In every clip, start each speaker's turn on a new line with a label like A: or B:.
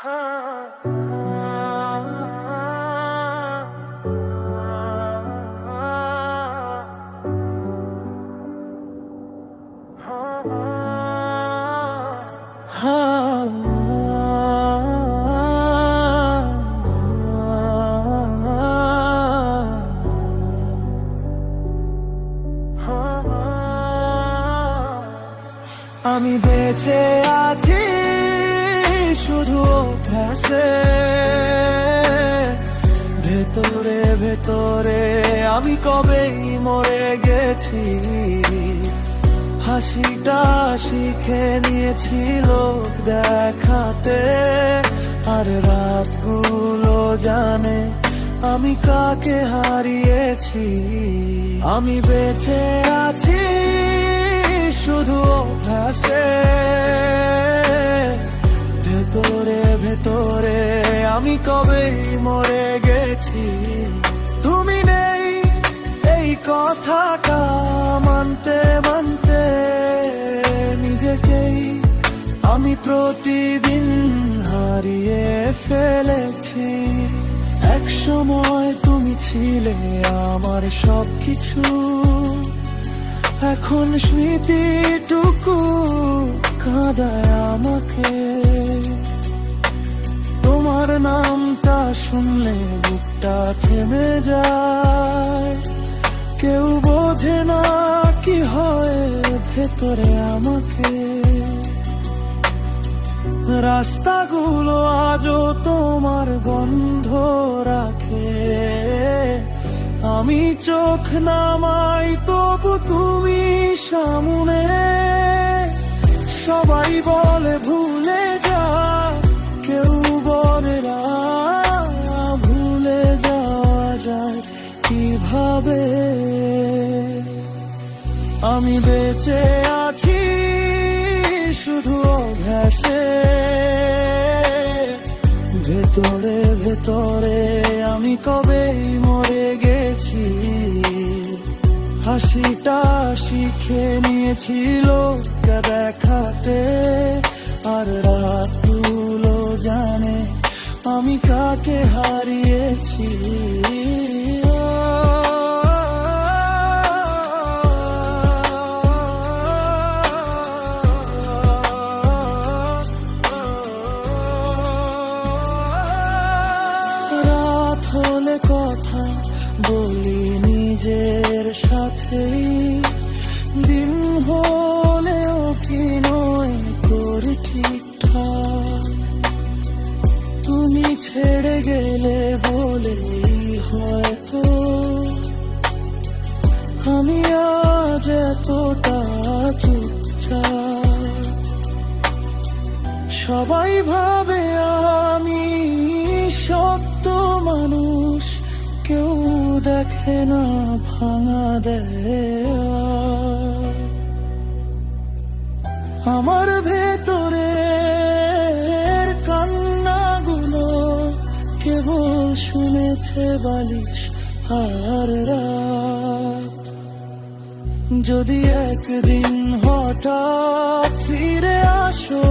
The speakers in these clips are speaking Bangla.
A: আমি বেঁচে আছি। শুধু অভ্যাসে। ভেতরে ভেতরে আমি কবেই মরে গেছি? হাসিটা শিখে নিয়েছি লোক দেখাতে। আর রাতগুলো জানে আমি কাকে হারিয়েছি? আমি বেঁচে আছি। আমি কবেই মরে গেছি? তুমি নেই এই কথাটা মানতে মানতে নিজেকেই আমি প্রতিদিন হারিয়ে ফেলেছি। এক সময় তুমি ছিলে আমার সবকিছু। এখন স্মৃতিটুকু কাঁদায় আমাকে। শুনলে বুকটা থেমে যায়। কেউ বোঝে না কি হয় ভেতরে আমাকে। রাস্তাগুলো আজও তোমার বন্ধ রাখে। আমি চোখ নামাই, তবু তুমি সামনে। সবাই বলে ভুলে আমি বেঁচে আছি শুধু অভ্যাসে। ভেতরে ভেতরে আমি কবেই মরে গেছি? হাসিটা শিখে নিয়েছিল দেখাতে। আর রাতগুলো জানে আমি কাকে হারিয়েছি। বলি নিজের সাথেই। দিন হলেও কি নয় করে ঠিকঠাক। তুমি ছেড়ে গেলে বলেই হয়তো আমি আজ এতটা চুপচাপ। সবাই ভাবে আমি সত্য মানুষ। দেখে না ভাঙা দেয়। আমার ভেতরে কান্নাগুলো কেবল শুনেছে বালিশ আর রাত। যদি একদিন হঠাৎ ফিরে আসো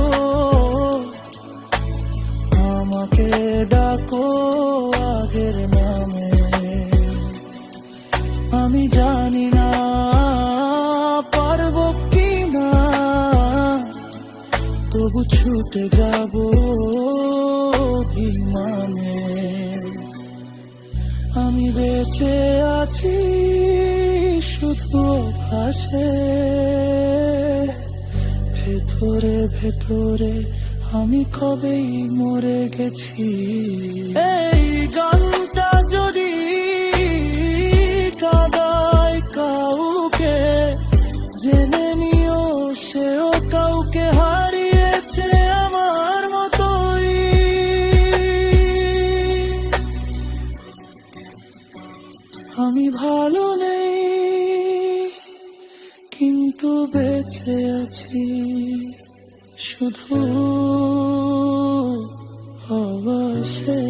A: ছুটে যাব মানে আমি বেঁচে আছি শুধু ভাসে। ভেতরে ভেতরে আমি কবেই মরে গেছি। এই গানটা যদি কাছে শুধু অবশেষ।